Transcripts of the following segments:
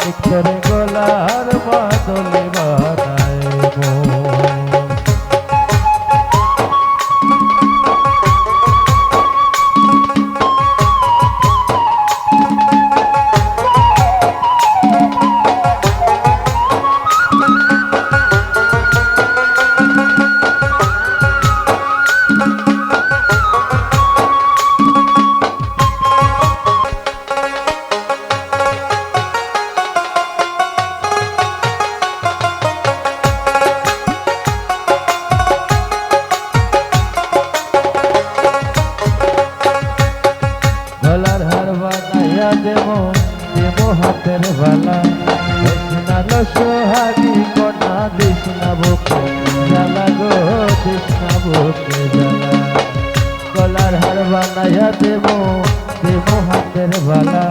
মানিক গোলার বাদলে বাদায় বানাইয়া দেব দেব হাতের বালা। কৃষ্ণাল সোহাগী কন্যা কৃষ্ণা বুকে জ্বালা গো কৃষ্ণা বুকে জ্বালা। কলার হার বানাইয়া দেব দেব হাতের বালা।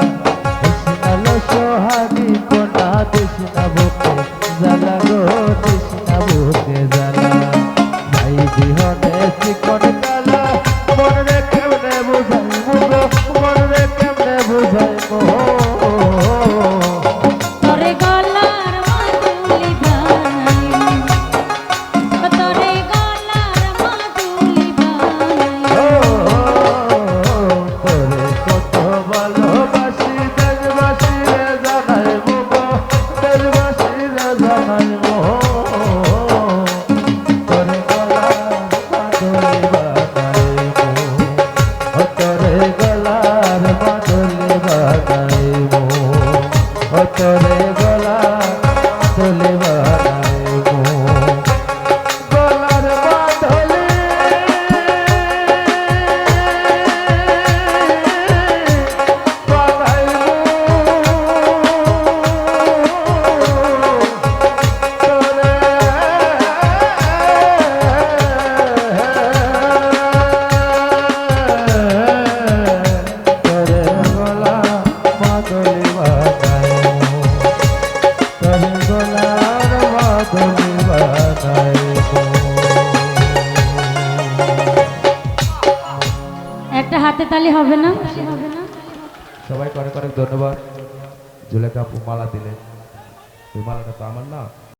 হাতে হবে না? সবাইকে অনেক অনেক ধন্যবাদ। জুলেখা আপু মালা দিলেন। মালাটা তো আমার না।